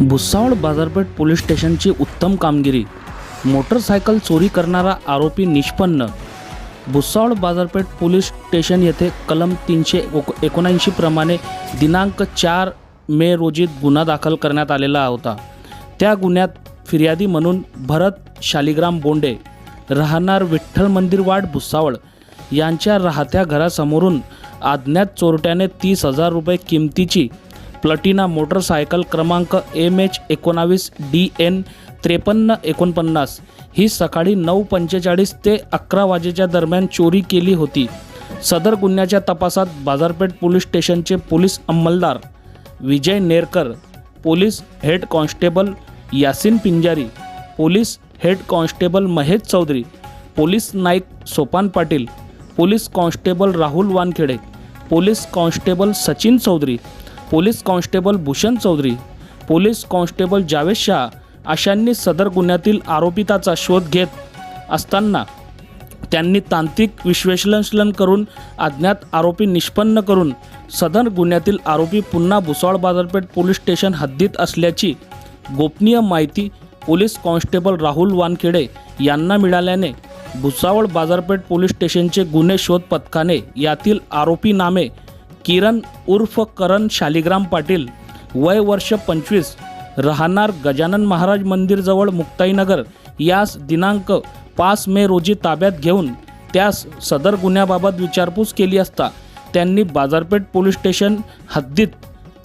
भुसावळ बाजारपेठ पोलीस स्टेशनची उत्तम कामगिरी. मोटरसायकल चोरी करणारा आरोपी निष्पन्न. भुसावळ बाजारपेठ पोलीस स्टेशन येथे कलम तीनशे एकोणऐंशी प्रमाणे दिनांक चार मे रोजी गुन्हा दाखल करण्यात आलेला होता. त्या गुन्ह्यात फिर्यादी म्हणून भरत शालिग्राम बोंडे राहणार विठ्ठल मंदिर वाड भुसावळ यांच्या राहत्या घरासमोरून अज्ञात चोरट्याने तीस हजार रुपये किमतीची प्लटिना मोटरसायकल क्रमांक एम एच एकोणावीस डी एन त्रेपन्न एकोणपन्नास. ही सकाळी नऊ पंचेचाळीस ते अकरा वाजेच्या दरम्यान चोरी केली होती. सदर गुन्ह्याच्या तपासात बाजारपेठ पोलीस स्टेशनचे police अंमलदार Vijay Nerkar police head constable Yasin Pinjari police head constable Mahesh Chaudhari police Naik Sopan Patil police constable Rahul Wankhede police constable Sachin Chaudhari police constable Bhushan Chaudhari police constable Javed Shah अशांनी सदर गुन्ह्यातील आरोपिताचा शोध घेत असताना त्यांनी तांत्रिक विश्लेषण करून अज्ञात आरोपी निष्पन्न करून सदर गुन्ह्यातील आरोपी पुन्हा भुसावळ बाजारपेठ पोलीस स्टेशन हद्दीत असल्याची गोपनीय माहिती पोलीस कॉन्स्टेबल राहुल वानखेडे यांना मिळाल्याने भुसावळ बाजारपेठ पोलीस स्टेशनचे गुन्हे शोध पथकाने यातील आरोपी नामे किरण उर्फ करण शालिग्राम पाटील वय वर्ष पंचवीस राहणार गजानन महाराज मंदिरजवळ मुक्ताईनगर यास दिनांक पाच मे रोजी ताब्यात घेऊन त्यास सदर गुन्ह्याबाबत विचारपूस केली असता त्यांनी बाजारपेठ पोलीस स्टेशन हद्दीत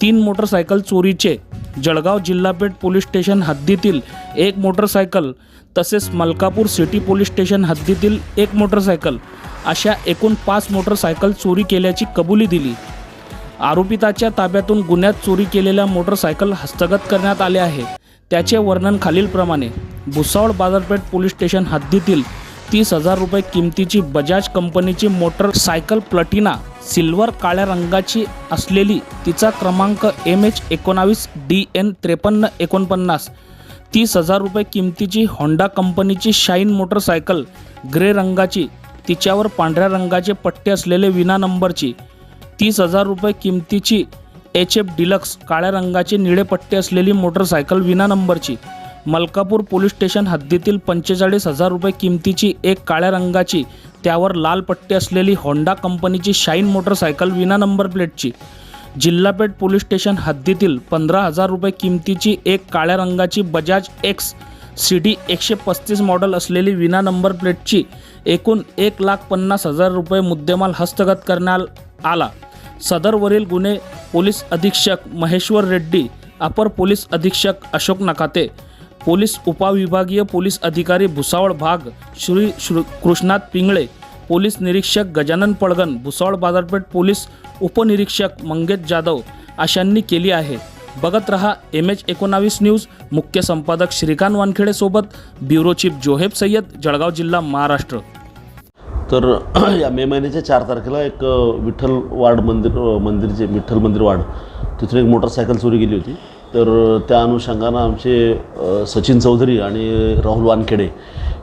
तीन मोटरसायकल चोरीचे जळगाव जिल्हापेठ पोलीस स्टेशन हद्दीतील एक मोटरसायकल तसेच मलकापूर सिटी पोलीस स्टेशन हद्दीतील एक मोटरसायकल अशा एकूण पाच मोटरसायकल चोरी केल्याची कबुली दिली. आरोपिताच्या ताब्यातून गुन्ह्यात चोरी केलेल्या मोटरसायकल हस्तगत करण्यात आले आहे. त्याचे वर्णन खालीलप्रमाणे भुसावळ बाजारपेठ पोलीस स्टेशन हद्दीतील तीस हजार रुपये किमतीची बजाज कंपनीची मोटरसायकल प्लटिना सिल्वर काळ्या रंगाची असलेली तिचा क्रमांक एम एच एकोणावीस डी एन त्रेपन्न एकोणपन्नास तीस हजार रुपये किमतीची होंडा कंपनीची शाईन मोटरसायकल ग्रे रंगाची तिच्यावर पांढऱ्या रंगाचे पट्टे असलेले विना नंबरची तीस हजार रुपये किमतीची एच एफ डिलक्स काळ्या रंगाचे निळे पट्टे असलेली मोटरसायकल विना नंबरची. मलकापूर पोलीस स्टेशन हद्दीतील पंचेचाळीस हजार रुपये किमतीची एक काळ्या रंगाची त्यावर लाल पट्टे असलेली होंडा कंपनीची शाईन मोटरसायकल विना नंबर प्लेटची. जिल्हापेठ पोलीस स्टेशन हद्दीतील पंधरा हजार रुपये किमतीची एक काळ्या रंगाची बजाज एक्स सी डी एकशे पस्तीस मॉडेल असलेली विना नंबर प्लेटची एकूण एक लाख पन्नास हजार रुपये मुद्देमाल हस्तगत करण्यात आला. सदरवरील गुन्हे पोलीस अधीक्षक महेश्वर रेड्डी अपर पोलीस अधीक्षक अशोक नकाते पोलीस उपविभागीय पोलीस अधिकारी भुसावळ भाग श्री श्री कृष्णात पिंगळे पोलीस निरीक्षक गजानन पळगण भुसावळ बाजारपेठ पोलीस उपनिरीक्षक मंगेश जाधव अशांनी केली आहे. बघत रहा एम एच एकोणावीस न्यूज. मुख्य संपादक श्रीकांत वानखेडेसोबत ब्युरो चीफ जोहेब सय्यद जळगाव जिल्हा महाराष्ट्र. तर या मे महिन्याच्या चार तारखेला एक विठ्ठल वाड मंदिर मंदिरचे विठ्ठल मंदिर वाड तिथून एक मोटरसायकल चोरी गेली होती. तर त्या अनुषंगानं आमचे सचिन चौधरी आणि राहुल वानखेडे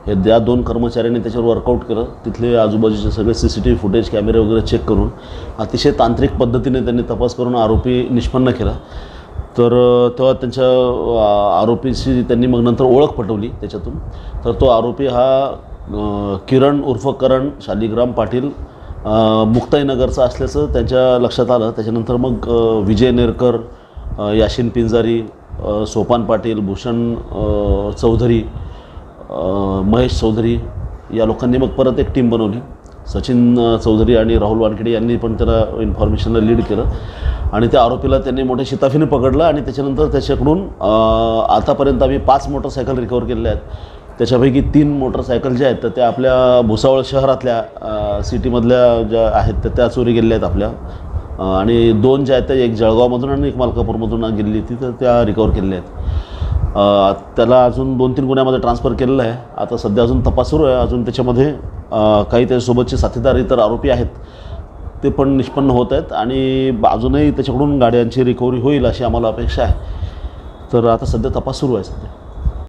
हे त्या दोन कर्मचाऱ्यांनी त्याच्यावर वर्कआउट केलं तिथले आजूबाजूचे सगळे C C T V footage कॅमेरे वगैरे चेक करून अतिशय तांत्रिक पद्धतीने त्यांनी तपास करून आरोपी निष्पन्न केला. तर तेव्हा त्यांच्या अ, आरोपीची त्यांनी मग नंतर ओळख पटवली त्याच्यातून. तर तो आरोपी हा किरण उर्फ करण शालिग्राम पाटील मुक्ताईनगरचा असल्याचं त्यांच्या लक्षात आलं. त्याच्यानंतर मग विजय नेरकर याशिन पिंजारी सोपान पाटील भूषण चौधरी महेश चौधरी या लोकांनी मग परत एक टीम बनवली. सचिन चौधरी आणि राहुल वानखेडे यांनी पण त्याला इन्फॉर्मेशनला लीड केलं. आणि त्या आरोपीला त्यांनी मोठ्या शिताफीने पकडलं आणि त्याच्यानंतर त्याच्याकडून आतापर्यंत आम्ही पाच मोटरसायकल रिकवर केलेल्या आहेत. त्याच्यापैकी तीन मोटरसायकल ज्या आहेत तर त्या आपल्या भुसावळ शहरातल्या सिटीमधल्या ज्या आहेत तर त्या चोरी गेलेल्या आहेत आपल्या. आणि दोन ज्या आहेत त्या एक जळगावमधून आणि एक मलकापूरमधून गेलेली ती तर त्या रिकवर केलेल्या आहेत. त्याला अजून दोन तीन गुन्ह्यामध्ये ट्रान्सफर केलेलं आहे. आता सध्या अजून तपास सुरू आहे. अजून त्याच्यामध्ये काही त्याच्यासोबतचे साथीदार इतर आरोपी आहेत. ते पण निष्पन्न होत आहेत आणि अजूनही त्याच्याकडून गाड्यांची रिकव्हरी होईल अशी आम्हाला अपेक्षा आहे. तर आता सध्या तपास सुरू आहे सध्या.